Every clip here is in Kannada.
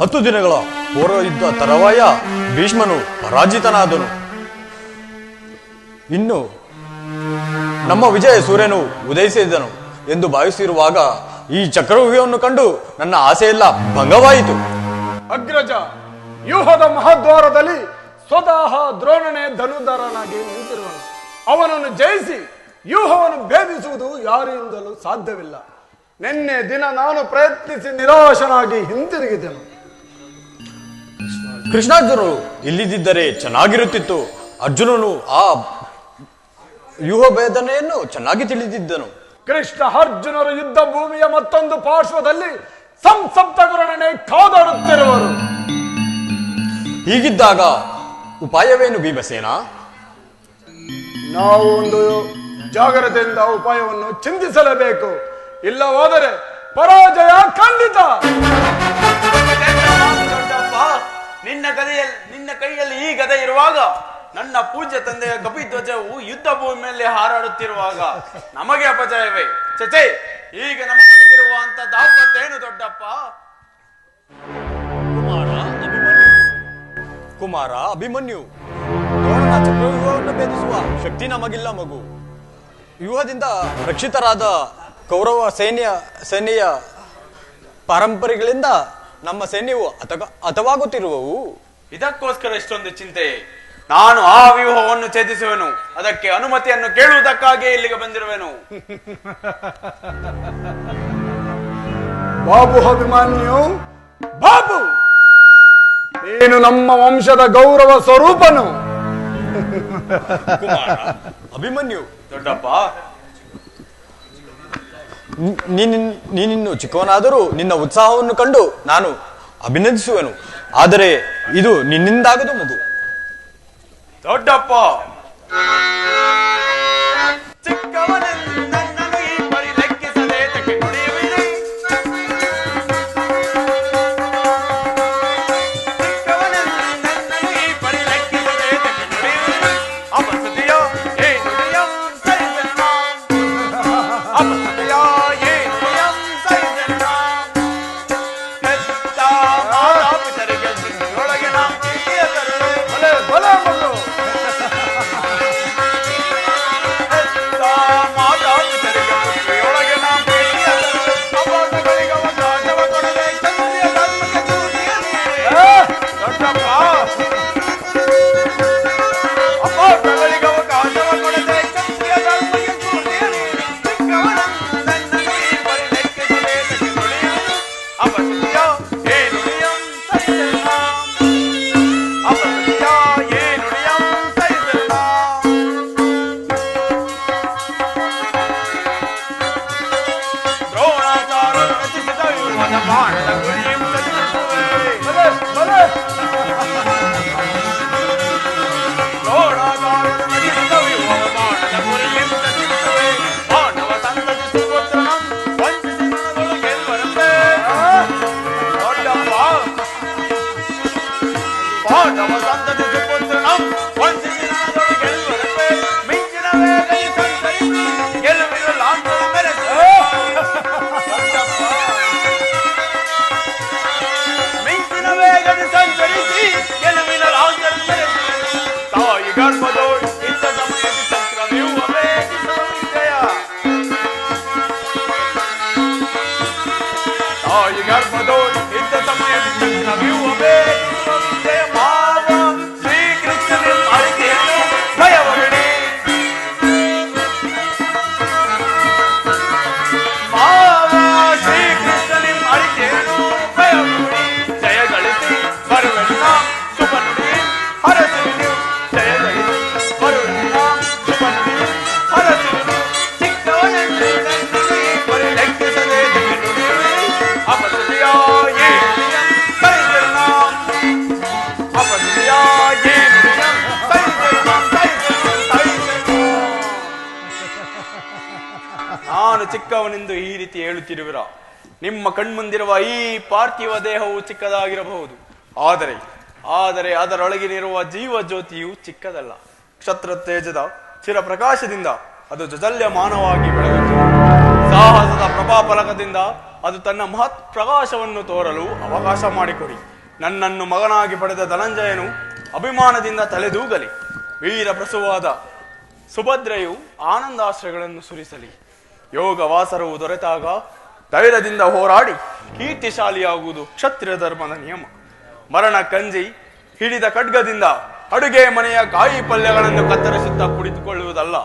ಹತ್ತು ದಿನಗಳ ಪೂರ್ವ ಯುದ್ಧ ತರವಾಯ ಭೀಷ್ಮನು ಪರಾಜಿತನಾದನು. ಇನ್ನು ನಮ್ಮ ವಿಜಯ ಸೂರ್ಯನು ಉದಯಿಸಿದನು ಎಂದು ಭಾವಿಸಿರುವಾಗ ಈ ಚಕ್ರವ್ಯೂಹವನ್ನು ಕಂಡು ನನ್ನ ಆಸೆಯೆಲ್ಲ ಭಂಗವಾಯಿತು. ಅಗ್ರಜ, ವ್ಯೂಹದ ಮಹಾದ್ವಾರದಲ್ಲಿ ಸ್ವತಃ ದ್ರೋಣನೇ ಧನುಧರನಾಗಿ ನಿಂತಿರುವನು. ಅವನನ್ನು ಜಯಿಸಿ ವ್ಯೂಹವನ್ನು ಭೇದಿಸುವುದು ಯಾರಿಂದಲೂ ಸಾಧ್ಯವಿಲ್ಲ. ನಿನ್ನೆ ದಿನ ನಾನು ಪ್ರಯತ್ನಿಸಿ ನಿರಾಶನಾಗಿ ಹಿಂತಿರುಗಿದೆನು. ಕೃಷ್ಣಾರ್ಜುನರು ಇಲ್ಲಿದ್ದರೆ ಚೆನ್ನಾಗಿರುತ್ತಿತ್ತು. ಅರ್ಜುನನು ಆ ವ್ಯೂಹ ಭೇದನೆಯನ್ನು ಚೆನ್ನಾಗಿ ತಿಳಿದಿದ್ದನು. ಕೃಷ್ಣ ಅರ್ಜುನರು ಯುದ್ಧ ಭೂಮಿಯ ಮತ್ತೊಂದು ಪಾರ್ಶ್ವದಲ್ಲಿ ಸಂಸಪ್ತಗುರಣನೆ ಕಾದಾಡುತ್ತಿರುವರು ಹೀಗಿದ್ದಾಗ ಉಪಾಯವೇನು ಭೀಮಸೇನ? ನಾವು ಒಂದು ಜಾಗ್ರತೆಯಿಂದ ಉಪಾಯವನ್ನು ಚಿಂತಿಸಲೇಬೇಕು. ಇಲ್ಲವಾದರೆ ಪರಾಜಯ ಖಂಡಿತ. ನಿನ್ನ ಗದೆಯಲ್ಲಿ ನಿನ್ನ ಕೈಯಲ್ಲಿ ಈ ಗದೆ ಇರುವಾಗ ನನ್ನ ಪೂಜ್ಯ ತಂದೆಯ ಕಪಿಧ್ವಜವು ಯುದ್ಧ ಭೂಮಿಯಲ್ಲಿ ಹಾರಾಡುತ್ತಿರುವಾಗ ನಮಗೆ ಅಪಜಯವೇ. ಚಚೆ ಈಗ ನಮಗೊದಗಿರುವ ಅಂತ ದಾಪತ್ತೇನು ದೊಡ್ಡಪ್ಪ? ಕುಮಾರ, ಅಭಿಮನ್ಯು. ಕುಮಾರ, ಅಭಿಮನ್ಯು. ಚಕ್ರವ್ಯೂಹವನ್ನು ಭೇದಿಸುವ ಶಕ್ತಿ ನಮಗಿಲ್ಲ ಮಗು. ವ್ಯೂಹದಿಂದ ರಕ್ಷಿತರಾದ ಕೌರವ ಸೈನ್ಯ, ಸೇನೆಯ ಪಾರಂಪರೆಗಳಿಂದ ನಮ್ಮ ಸೈನ್ಯವು ಅಥವಾ ಹತವಾಗುತ್ತಿರುವವು ಇದಕ್ಕೋಸ್ಕರ ಇಷ್ಟೊಂದು ಚಿಂತೆ. ನಾನು ಆ ವ್ಯೂಹವನ್ನು ಛೇದಿಸುವೆನು. ಅದಕ್ಕೆ ಅನುಮತಿಯನ್ನು ಕೇಳುವುದಕ್ಕಾಗಿ ಇಲ್ಲಿಗೆ ಬಂದಿರುವೆನು. ಬಾಬು ಅಭಿಮಾನ್ಯು? ಬಾಬು! ನೀನು ನಮ್ಮ ವಂಶದ ಗೌರವ ಸ್ವರೂಪನು. ಅಭಿಮನ್ಯು ದೊಡ್ಡಪ್ಪ ನೀನಿನ್ನು ಚಿಕ್ಕವನಾದರೂ ನಿನ್ನ ಉತ್ಸಾಹವನ್ನು ಕಂಡು ನಾನು ಅಭಿನಂದಿಸುವೆನು. ಆದರೆ ಇದು ನಿನ್ನಿಂದಾಗದು ಮಗು ದೊಡ್ಡಪ್ಪ! ನಿಮ್ಮ ಕಣ್ಮುಂದಿರುವ ಈ ಪಾರ್ಥಿವ ದೇಹವು ಚಿಕ್ಕದಾಗಿರಬಹುದು. ಆದರೆ ಆದರೆ ಅದರೊಳಗಿನಿರುವ ಜೀವ ಜ್ಯೋತಿಯು ಚಿಕ್ಕದಲ್ಲ. ಕ್ಷತ್ರ ತೇಜದ ಚಿರಪ್ರಕಾಶದಿಂದ ಅದು ಜಜಲ್ಯಮಾನವಾಗಿ ಬೆಳೆಯುತ್ತದೆ ಸಾಹಸದ ಪ್ರಭಾಫಲಕದಿಂದ ಅದು ತನ್ನ ಮಹತ್ ಪ್ರಕಾಶವನ್ನು ತೋರಲು ಅವಕಾಶ ಮಾಡಿಕೊಡಿ. ನನ್ನನ್ನು ಮಗನಾಗಿ ಪಡೆದ ಧನಂಜಯನು ಅಭಿಮಾನದಿಂದ ತಲೆದೂಗಲಿ. ವೀರ ಪ್ರಸುವಾದ ಸುಭದ್ರೆಯು ಆನಂದಾಶ್ರಗಳನ್ನು ಸುರಿಸಲಿ. ಯೋಗ ವಾಸರವು ದೊರೆತಾಗ ಧೈರ್ಯದಿಂದ ಹೋರಾಡಿ, ಕೀರ್ತಿಶಾಲಿಯಾಗುವುದು ಕ್ಷತ್ರಿಯ ಧರ್ಮದ ನಿಯಮ. ಮರಣ ಕಂಜಿ ಹಿಡಿದ ಖಡ್ಗದಿಂದ ಅಡುಗೆ ಮನೆಯ ಕಾಯಿ ಪಲ್ಯಗಳನ್ನು ಕತ್ತರಿಸುತ್ತಾ ಕುಳಿತುಕೊಳ್ಳುವುದಲ್ಲ.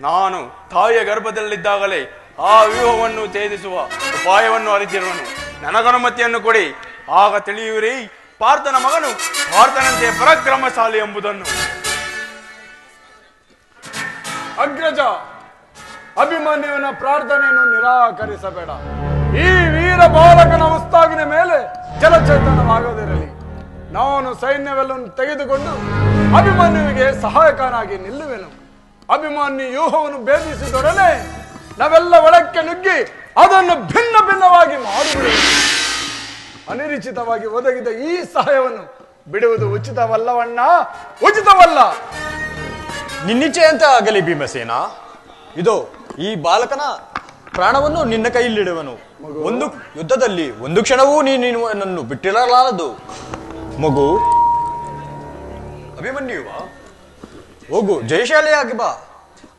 ನಾನು ತಾಯಿಯ ಗರ್ಭದಲ್ಲಿದ್ದಾಗಲೇ ಆ ವ್ಯೂಹವನ್ನು ಛೇದಿಸುವ ಉಪಾಯವನ್ನು ಅರಿತಿರುವನು. ನನಗನುಮತಿಯನ್ನು ಕೊಡಿ. ಆಗ ತಿಳಿಯುವಿರಿ, ಪಾರ್ಥನ ಮಗನು ಪಾರ್ಥನಂತೆ ಪರಾಕ್ರಮಶಾಲಿ ಎಂಬುದನ್ನು. ಅಗ್ರಜ ಅಭಿಮನ್ಯುವಿನ ಪ್ರಾರ್ಥನೆಯನ್ನು ನಿರಾಕರಿಸಬೇಡ. ಈ ವೀರ ಬಾಲಕನ ಉಸ್ತಾಗಿನ ಮೇಲೆ ಜಲಚೇತನವಾಗದಿರಲಿ. ನಾನು ಸೈನ್ಯವೆಲ್ಲವನ್ನು ತೆಗೆದುಕೊಂಡು ಅಭಿಮನ್ಯುವಿಗೆ ಸಹಾಯಕನಾಗಿ ನಿಲ್ಲುವೆನು. ಅಭಿಮನ್ಯು ಯೂಹವನ್ನು ಭೇದಿಸಿದೊಡನೆ ನಾವೆಲ್ಲ ಒಳಕ್ಕೆ ನುಗ್ಗಿ ಅದನ್ನು ಭಿನ್ನ ಭಿನ್ನವಾಗಿ ಮಾಡುವುದು. ಅನಿರೀಕ್ಷಿತವಾಗಿ ಒದಗಿದ ಈ ಸಹಾಯವನ್ನು ಬಿಡುವುದು ಉಚಿತವಲ್ಲವಣ್ಣ? ಉಚಿತವಲ್ಲ. ನಿನ್ನಿಚ್ಛೆಯಂತೆ ಆಗಲಿ ಭೀಮಸೇನ ಇದು ಈ ಬಾಲಕನ ಪ್ರಾಣವನ್ನು ನಿನ್ನ ಕೈಯಲ್ಲಿಡುವನು. ಒಂದು ಯುದ್ಧದಲ್ಲಿ ಒಂದು ಕ್ಷಣವೂ ನೀನು ನನ್ನನ್ನು ಬಿಟ್ಟಿರಲಾರದು. ಮಗು, ಅಭಿಮನ್ಯುವ, ಹೋಗು, ಜಯಶಾಲಿಯಾಗಿ ಬಾ.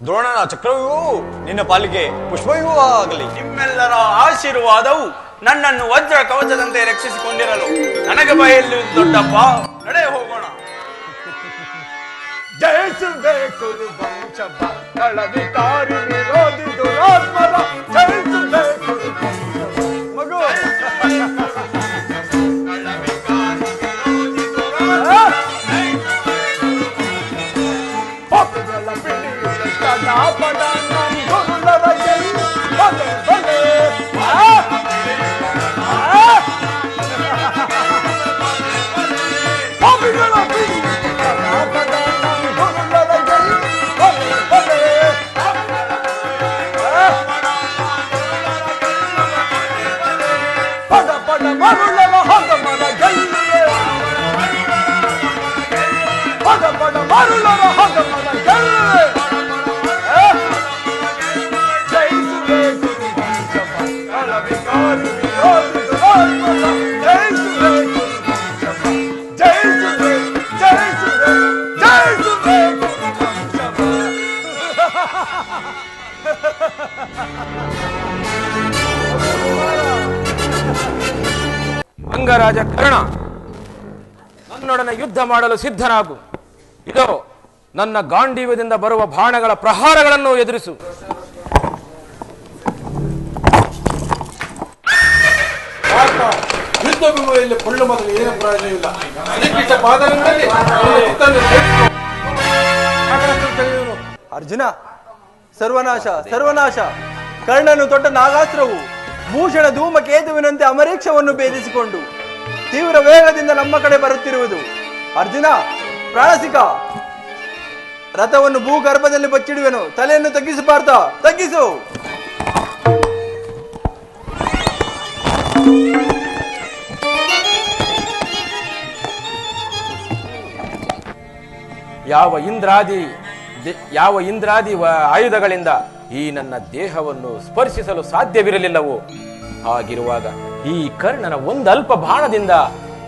ದ್ರೋಣನ ಚಕ್ರವೂ ನಿನ್ನ ಪಾಲಿಗೆ ಪುಷ್ಪವೂ ಆಗಲಿ. ನಿಮ್ಮೆಲ್ಲರ ಆಶೀರ್ವಾದವು ನನ್ನನ್ನು ವಜ್ರ ಕವಚದಂತೆ ರಕ್ಷಿಸಿಕೊಂಡಿರಲು. ನನಗೆ ಬಯಲು ದೊಡ್ಡಪ್ಪ. ನಡೆ ಹೋಗೋಣ. జయసువే కురు వంశ భక్తళ వికారి విరోధి దురాత్మల జయసువే ಅಂಗರಾಜ ಕರ್ಣ ನನ್ನೊಡನೆ ಯುದ್ಧ ಮಾಡಲು ಸಿದ್ಧನಾಗು. ಇದು ನನ್ನ ಗಾಂಡೀವ್ಯದಿಂದ ಬರುವ ಬಾಣಗಳ ಪ್ರಹಾರಗಳನ್ನು ಎದುರಿಸು. ಯುದ್ಧ ಮೊದಲು ಏನು ಪ್ರಯೋಜನವಿಲ್ಲ. ಅರ್ಜುನ ಸರ್ವನಾಶ ಸರ್ವನಾಶ. ಕರ್ಣನು ತೊಟ್ಟ ನಾಗಾಸ್ತ್ರವು ಭೂಷಣ ಧೂಮಕೇತುವಿನಂತೆ ಅಮರೀಕ್ಷವನ್ನು ಭೇದಿಸಿಕೊಂಡು ತೀವ್ರ ವೇಗದಿಂದ ನಮ್ಮ ಕಡೆ ಬರುತ್ತಿರುವುದು. ಅರ್ಜುನ, ಪ್ರಾಣಸಿಕ. ರಥವನ್ನು ಭೂಗರ್ಭದಲ್ಲಿ ಬಚ್ಚಿಡುವೆನು. ತಲೆಯನ್ನು ತಗ್ಗಿಸು ಪಾರ್ಥ, ತಗ್ಗಿಸು. ಯಾವ ಇಂದ್ರಾದಿ ಯಾವ ಇಂದ್ರಾದಿ ವ- ಆಯುಧಗಳಿಂದ ಈ ನನ್ನ ದೇಹವನ್ನು ಸ್ಪರ್ಶಿಸಲು ಸಾಧ್ಯವಿರಲಿಲ್ಲವೋ. ಹಾಗಿರುವಾಗ ಈ ಕರ್ಣನ ಒಂದಲ್ಪ ಬಾಣದಿಂದ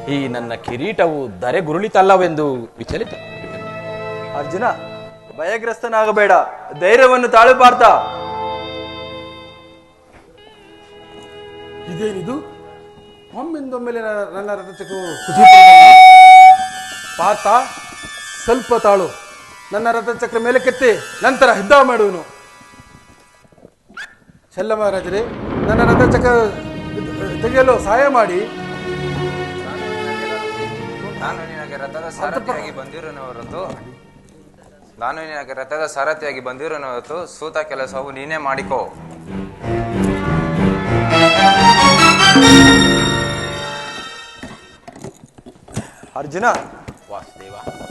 ಈ ನನ್ನ ಕಿರೀಟವು ದರೆಗುರುಳಿತಲ್ಲವೆಂದು ವಿಚಲಿತ. ಅರ್ಜುನ ಭಯಗ್ರಸ್ತನಾಗಬೇಡ. ಧೈರ್ಯವನ್ನು ತಾಳು ಪಾರ್ಥ. ಇದೇನಿದು? ಒಮ್ಮಿಂದೊಮ್ಮೆಲೆ ನನ್ನ- ರಥಕ್ಕೂ ಪಾತ ಸ್ವಲ್ಪ ತಾಳು. ನನ್ನ ರಥಚಕ್ರ ಮೇಲೆ ಕೆತ್ತಿ ನಂತರ ಯುದ್ಧ ಮಾಡುವನು. ಚೆಲ್ಲ ಮಹಾರಾಜರೇ ನನ್ನ ರಥಚಕ್ರ ತೆಗೆಯಲು ಸಹಾಯ ಮಾಡಿ. ನಾನು ನಿನಗೆ ರಥದ ಸಾರಥಿಯಾಗಿ ಬಂದಿರೋನು ಹೊರತು ನಾನು ನಿನಗೆ ರಥದ ಸಾರಥಿಯಾಗಿ ಬಂದಿರೋನ ಹೊರತು ಸೂತ ಕೆಲಸವು ನೀನೇ ಮಾಡಿಕೋ. ಅರ್ಜುನ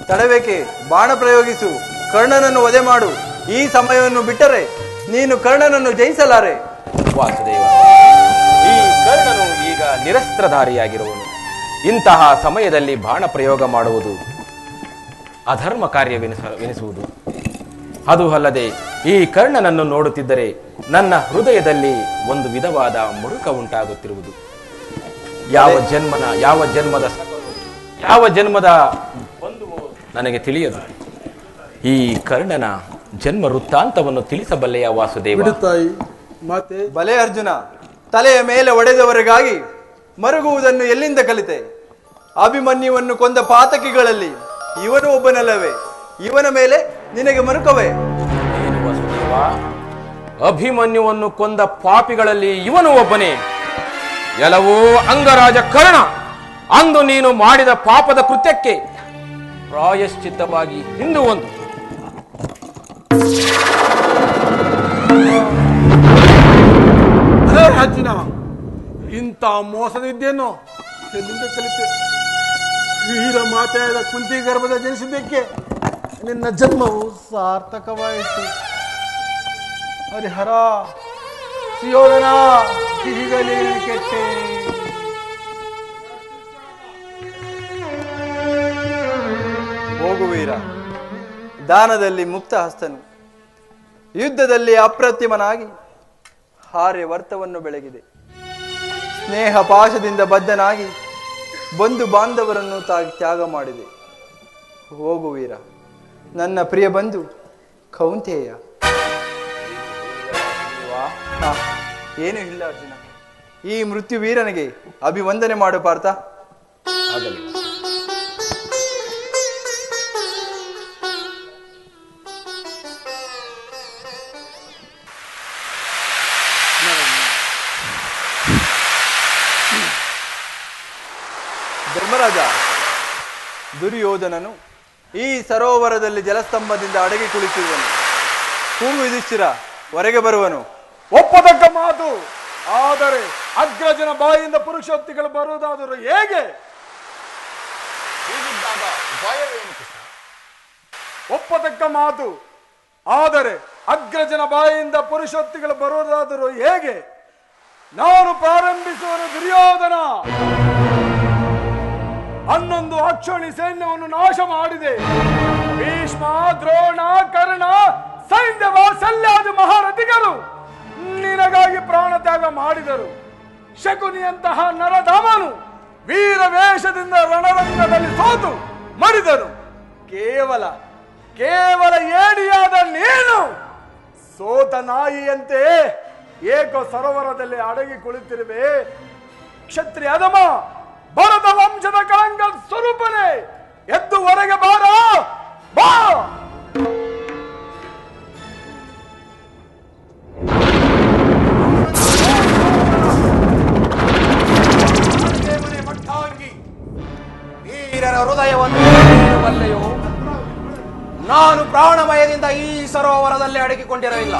ತಡಬೇಕೆ ಬಾಣ ಪ್ರಯೋಗಿಸು. ಕರ್ಣನನ್ನು ವಧೆ ಮಾಡು. ಈ ಸಮಯವನ್ನು ಬಿಟ್ಟರೆ ನೀನು ಕರ್ಣನನ್ನು ಜಯಿಸಲಾರೆ. ವಾಸುದೇವ ಈ ಕರ್ಣನು ಈಗ ನಿರಸ್ತ್ರಧಾರಿಯಾಗಿರುವನು. ಇಂತಹ ಸಮಯದಲ್ಲಿ ಬಾಣ ಪ್ರಯೋಗ ಮಾಡುವುದು ಅಧರ್ಮ ಕಾರ್ಯವೆನಿಸ ವೆನಿಸುವುದು ಅದು ಅಲ್ಲದೆ ಈ ಕರ್ಣನನ್ನು ನೋಡುತ್ತಿದ್ದರೆ ನನ್ನ ಹೃದಯದಲ್ಲಿ ಒಂದು ವಿಧವಾದ ಮುರುಕ ಉಂಟಾಗುತ್ತಿರುವುದು. ಯಾವ ಜನ್ಮನ ಯಾವ ಜನ್ಮದ ಯಾವ ಜನ್ಮದ ನನಗೆ ತಿಳಿಯದು. ಈ ಕರ್ಣನ ಜನ್ಮ ವೃತ್ತಾಂತವನ್ನು ತಿಳಿಸಬಲ್ಲೆಯ ವಾಸುದೇವ? ತಾಯಿ ಮಾತೆ. ಬಲೆ ಅರ್ಜುನ ತಲೆಯ ಮೇಲೆ ಒಡೆದವರಿಗಾಗಿ ಮರುಗುವುದನ್ನು ಎಲ್ಲಿಂದ ಕಲಿತೆ? ಅಭಿಮನ್ಯುವನ್ನು ಕೊಂದ ಪಾತಕಿಗಳಲ್ಲಿ ಇವನು ಒಬ್ಬನಲ್ಲವೇ? ಇವನ ಮೇಲೆ ನಿನಗೆ ಮರುಕವೇ? ಏನು ವಾಸುದೇವ? ಅಭಿಮನ್ಯುವನ್ನು ಕೊಂದ ಪಾಪಿಗಳಲ್ಲಿ ಇವನು ಒಬ್ಬನೇ. ಎಲ್ಲವೂ ಅಂಗರಾಜ ಕರ್ಣ ಅಂದು ನೀನು ಮಾಡಿದ ಪಾಪದ ಕೃತ್ಯಕ್ಕೆ ಪ್ರಾಯಶ್ಚಿತ್ತವಾಗಿ ಹಿಂದೂ ಒಂದು. ಅದೇ ಇಂಥ ಮೋಸದಿದ್ದೇನೋ? ಎಲ್ಲಿಂದ ಕಲಿತೆ ವೀರ ಮಾತೆಯಾದ ಕುಂತಿ ಗರ್ಭದ ಜನಿಸಿದ್ದಕ್ಕೆ ನಿನ್ನ ಜನ್ಮವು ಸಾರ್ಥಕವಾಯಿತು. ಹರಿಹರ ಸಿಯೋದನ ಸಿಹಿಗಳೇ ಕೆಟ್ಟೆ. ಹೋಗುವೀರ? ದಾನದಲ್ಲಿ ಮುಕ್ತ ಹಸ್ತನು ಯುದ್ಧದಲ್ಲಿ ಅಪ್ರತಿಮನಾಗಿ ಹಾರ್ಯವರ್ತವನ್ನು ಬೆಳಗಿದೆ. ಸ್ನೇಹ ಪಾಶದಿಂದ ಬದ್ಧನಾಗಿ ಬಂಧು ಬಾಂಧವರನ್ನು ತಾ- ತ್ಯಾಗ ಮಾಡಿದೆ. ಹೋಗುವೀರ? ನನ್ನ ಪ್ರಿಯ ಬಂಧು ಕೌಂತೇಯ. ಏನು ಏನೂ ಇಲ್ಲ ಅರ್ಜುನ. ಈ ಮೃತ್ಯು ವೀರನಿಗೆ ಅಭಿವಂದನೆ ಮಾಡು ಪಾರ್ಥ. ಧರ್ಮರಾಜ ದುರ್ಯೋಧನನು ಈ ಸರೋವರದಲ್ಲಿ ಜಲಸ್ತಂಭದಿಂದ ಅಡಗಿ ಕುಳಿತಿರುವನು. ಕೂಗು ಯುಧಿಷ್ಠಿರ ಹೊರಗೆ ಬರುವನು. ಒಪ್ಪತಕ್ಕ ಮಾತು. ಆದರೆ ಅಗ್ರಜನ ಬಾಯಿಂದ ಪುರುಷೋತ್ತಿಗಳು ಬರುವುದಾದರೂ ಹೇಗೆ? ಒಪ್ಪತಕ್ಕ ಮಾತು. ಆದರೆ ಅಗ್ರಜನ ಬಾಯಿಂದ ಪುರುಷೋತ್ತಿಗಳು ಬರುವುದಾದರೂ ಹೇಗೆ? ನಾನು ಪ್ರಾರಂಭಿಸುವನು ದುರ್ಯೋಧನ. ಹನ್ನೊಂದು ಅಕ್ಷೋಣಿ ಸೈನ್ಯವನ್ನು ನಾಶ ಮಾಡಿದೆ. ಭೀಷ್ಮ, ದ್ರೋಣ, ಕರ್ಣ ಸೈನ್ಯವ ಸಲ್ಲಾದ ಮಹಾರಥಿಗಳು ನಿನಗಾಗಿ ಪ್ರಾಣ ತ್ಯಾಗ ಮಾಡಿದರು. ಶಕುನಿಯಂತಹ ನರಧಾಮನು ವೀರ ವೇಷದಿಂದ ರಣರಂಗದಲ್ಲಿ ಸೋತು ಮಡಿದರು. ಕೇವಲ ಕೇವಲ ಏಡಿಯಾದ ನೀನು ಸೋತ ನಾಯಿಯಂತೆ ಏಕೋ ಸರೋವರದಲ್ಲಿ ಅಡಗಿ ಕುಳಿತಿರುವೆ. ಕ್ಷತ್ರಿಯ ಅಧಮ ಭರತ ವಂಶದ ಕಳಂಕ ಸ್ವರೂಪನೇ, ಎದ್ದು ಹೊರಗೆ ಬಾರ, ಬಾ! ವೀರರ ಹೃದಯವನ್ನು ನಾನು ಪ್ರಾಣಮಯದಿಂದ ಈ ಸರೋವರದಲ್ಲಿ ಅಡಗಿಕೊಂಡಿರಲಿಲ್ಲ.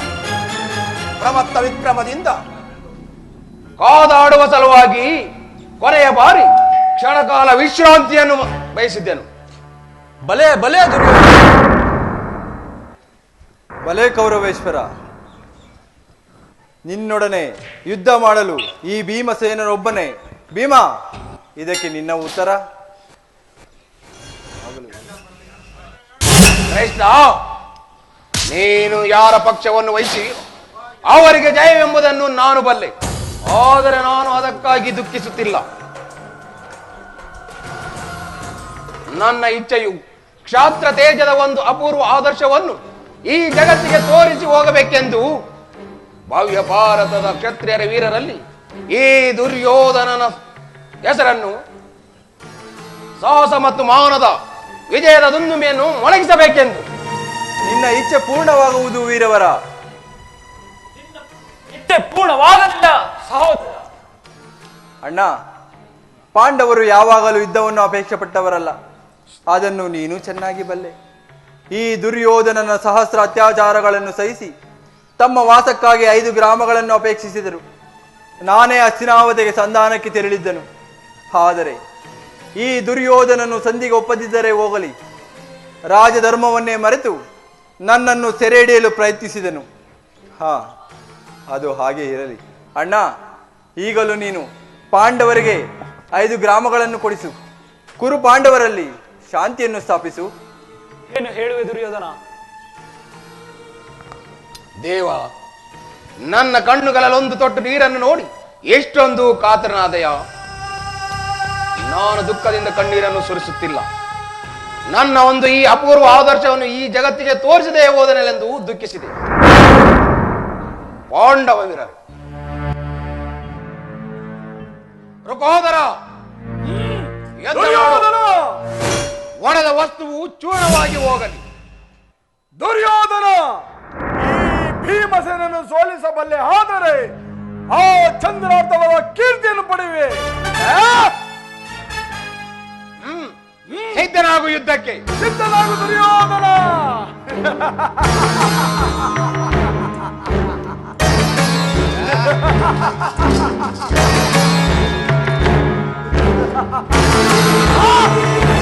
ಪ್ರಮತ್ತ ವಿಕ್ರಮದಿಂದ ಕಾದಾಡುವ ಸಲುವಾಗಿ ಕೊನೆಯ ಬಾರಿ ಕ್ಷಣಕಾಲ ವಿಶ್ರಾಂತಿಯನ್ನು ಬಯಸಿದ್ದೆನು. ಬಲೆ ಬಲೆ ಬಲೆ ಕೌರವೇಶ್ವರ ನಿನ್ನೊಡನೆ ಯುದ್ಧ ಮಾಡಲು ಈ ಭೀಮಸೇನನೊಬ್ಬನೇ. ಭೀಮ ಇದಕ್ಕೆ ನಿನ್ನ ಉತ್ತರ? ಕೃಷ್ಣ ನೀನು ಯಾರ ಪಕ್ಷವನ್ನು ವಹಿಸಿ ಅವರಿಗೆ ಜಯವೆಂಬುದನ್ನು ನಾನು ಬಲ್ಲೆ. ಆದರೆ ನಾನು ಅದಕ್ಕಾಗಿ ದುಃಖಿಸುತ್ತಿಲ್ಲ. ನನ್ನ ಇಚ್ಛೆಯು ಕ್ಷಾತ್ರ ತೇಜದ ಒಂದು ಅಪೂರ್ವ ಆದರ್ಶವನ್ನು ಈ ಜಗತ್ತಿಗೆ ತೋರಿಸಿ ಹೋಗಬೇಕೆಂದು ಭವ್ಯ ಭಾರತದ ಕ್ಷತ್ರಿಯರ ವೀರರಲ್ಲಿ ಈ ದುರ್ಯೋಧನನ ಹೆಸರನ್ನು ಸಾಹಸ ಮತ್ತು ಮಾನದ ವಿಜಯದ ದುಂದುಮೆಯನ್ನು ಮೊಳಗಿಸಬೇಕೆಂದು. ನಿನ್ನ ಇಚ್ಛೆ ಪೂರ್ಣವಾಗುವುದು ವೀರವರ. ಇತ್ತೆ ಪೂರ್ಣವಾದಂತ ಸಹೋದರ. ಅಣ್ಣ, ಪಾಂಡವರು ಯಾವಾಗಲೂ ಯುದ್ಧವನ್ನು ಅಪೇಕ್ಷೆ ಪಟ್ಟವರಲ್ಲ ಅದನ್ನು ನೀನು ಚೆನ್ನಾಗಿ ಬಲ್ಲೆ. ಈ ದುರ್ಯೋಧನನ ಸಹಸ್ರ ಅತ್ಯಾಚಾರಗಳನ್ನು ಸಹಿಸಿ ತಮ್ಮ ವಾಸಕ್ಕಾಗಿ ಐದು ಗ್ರಾಮಗಳನ್ನು ಅಪೇಕ್ಷಿಸಿದರು. ನಾನೇ ಅಸ್ತಿನಾವತೆಗೆ ಸಂಧಾನಕ್ಕೆ ತೆರಳಿದ್ದನು. ಆದರೆ ಈ ದುರ್ಯೋಧನನು ಸಂಧಿಗೆ ಒಪ್ಪದಿದ್ದರೆ ಹೋಗಲಿ. ರಾಜಧರ್ಮವನ್ನೇ ಮರೆತು ನನ್ನನ್ನು ಸೆರೆ ಹಿಡಿಯಲು ಪ್ರಯತ್ನಿಸಿದನು. ಹಾ. ಅದು ಹಾಗೆ ಇರಲಿ. ಅಣ್ಣ ಈಗಲೂ ನೀನು ಪಾಂಡವರಿಗೆ ಐದು ಗ್ರಾಮಗಳನ್ನು ಕೊಡಿಸು. ಕುರು ಪಾಂಡವರಲ್ಲಿ ಶಾಂತಿಯನ್ನು ಸ್ಥಾಪಿಸು. ಏನು ಹೇಳುವೆ ದುರ್ಯೋಧನ? ದೇವ ನನ್ನ ಕಣ್ಣುಗಳಲ್ಲೊಂದು ತೊಟ್ಟು ನೀರನ್ನು ನೋಡಿ ಎಷ್ಟೊಂದು ಕಾತರನಾದಯ? ನಾನು ದುಃಖದಿಂದ ಕಣ್ಣೀರನ್ನು ಸುರಿಸುತ್ತಿಲ್ಲ. ನನ್ನ ಒಂದು ಈ ಅಪೂರ್ವ ಆದರ್ಶವನ್ನು ಈ ಜಗತ್ತಿಗೆ ತೋರಿಸದೆ ಹೋದನೆಲೆಂದು ದುಃಖಿಸಿದೆ. ಪಾಂಡವ ವೀರರು ರುಕೋದರ ಒಣದ ವಸ್ತುವು ಚೂರ್ಣವಾಗಿ ಹೋಗಲಿ. ದುರ್ಯೋಧನ! ಈ ಭೀಮಸೇನನ್ನು ಸೋಲಿಸಬಲ್ಲೆ ಆದರೆ ಆ ಚಂದ್ರಾರ್ಥವರ ಕೀರ್ತಿಯನ್ನು ಪಡೆಯುವೆ. ಸಿದ್ಧನಾಗು ಯುದ್ಧಕ್ಕೆ. ಸಿದ್ಧನಾಗು ದುರ್ಯೋಧನ! ಸ್ವಲ್ಪ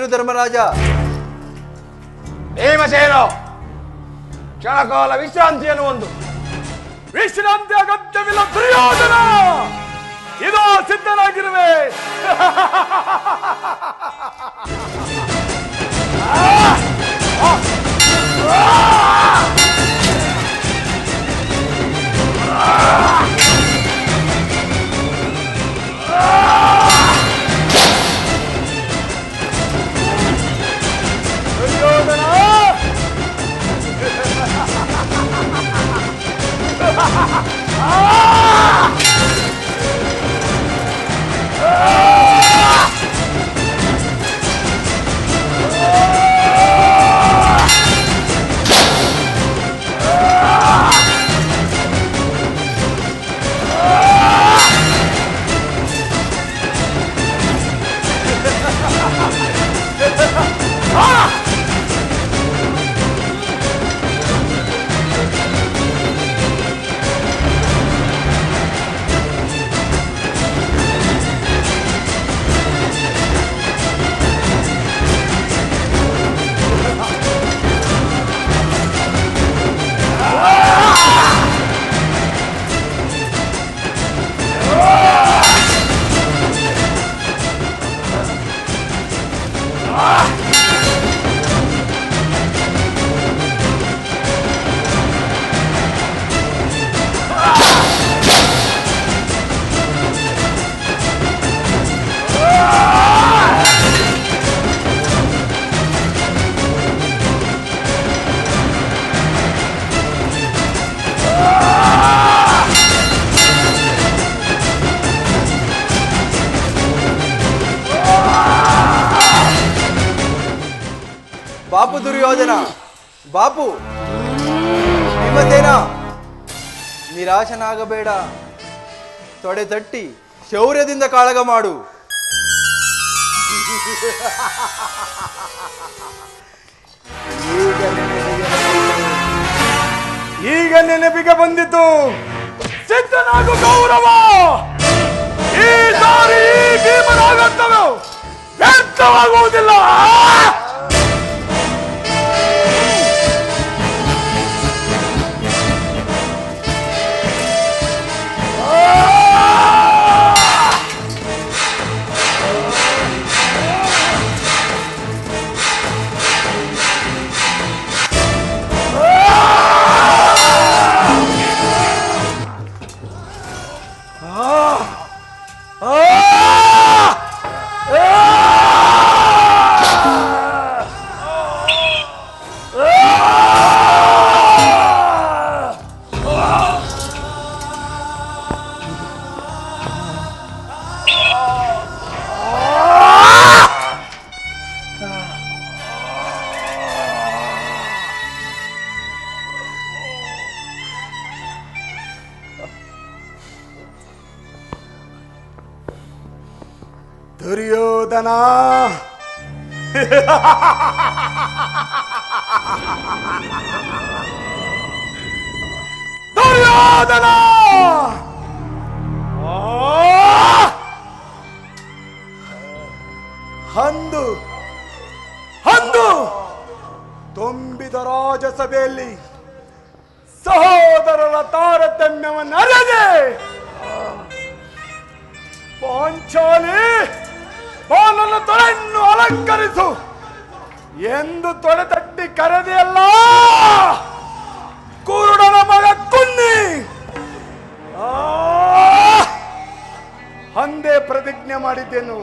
ಸುಮ್ಮನಿರು ಧರ್ಮರಾಜ ಭೀಮಸೇನು ಕ್ಷಣಕಾಲ ವಿಶ್ರಾಂತಿಯನ್ನು ಒಂದು ವಿಶ್ರಾಂತಿ ಅಗತ್ಯವಿಲ್ಲ ದುರ್ಯೋಧನ! ಇದು ಸಿದ್ಧನಾಗಿರುವೆ ದುರ್ಯೋಧನ ಬಾಪು ನಿಮ್ಮದೇನಾ? ನಿರಾಶನಾಗಬೇಡ. ತೊಡೆ ತಟ್ಟಿ, ಶೌರ್ಯದಿಂದ ಕಾಳಗ ಮಾಡು. ಈಗ ನೆನಪಿಗೆ ಬಂದಿತು ಸಿದ್ಧನಾಗು ಗೌರವ. ಈ ಸಾರಿ ಭೀಮನಾಗತ್ತವೆ ವ್ಯರ್ಥವಾಗುವುದಿಲ್ಲ. ದುರ್ಯೋಧನ! ದುರ್ಯೋಧನ! ಹಂದು! ಹಂದು! ತುಂಬಿದ ರಾಜಸಭೆಯಲ್ಲಿ ಸಹೋದರರ ತಾರತಮ್ಯವನ್ನು ಅರದೆ ಪಾಂಚಾಲಿ! ಬಾಲನ ತೊಳೆಯನ್ನು ಅಲಂಕರಿಸು. ಎಂದು ತೊಡೆ ತಟ್ಟಿ ಕರೆದೆಯಲ್ಲ, ಕುರುಡನ ಮಗ ಕುನ್ನಿ. ಅಂದೇ ಪ್ರತಿಜ್ಞೆ ಮಾಡಿದ್ದೇನು?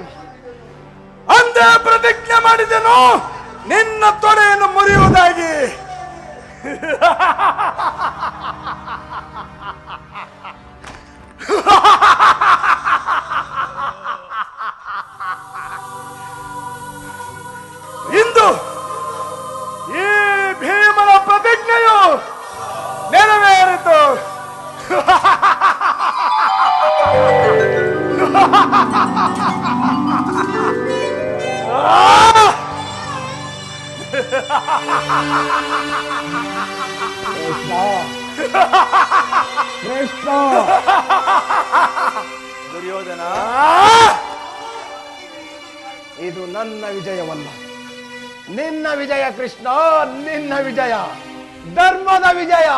ಅಂದೇ ಪ್ರತಿಜ್ಞೆ ಮಾಡಿದೆನು ನಿನ್ನ ತೊಡೆಯನ್ನು ಮುರಿಯುವುದಾಗಿ. ದುರ್ಯೋಧನ. ಇದು ನನ್ನ ವಿಜಯವಲ್ಲ. ನಿನ್ನ ವಿಜಯ ಕೃಷ್ಣ ನಿನ್ನ ವಿಜಯ. ಧರ್ಮದ ವಿಜಯ.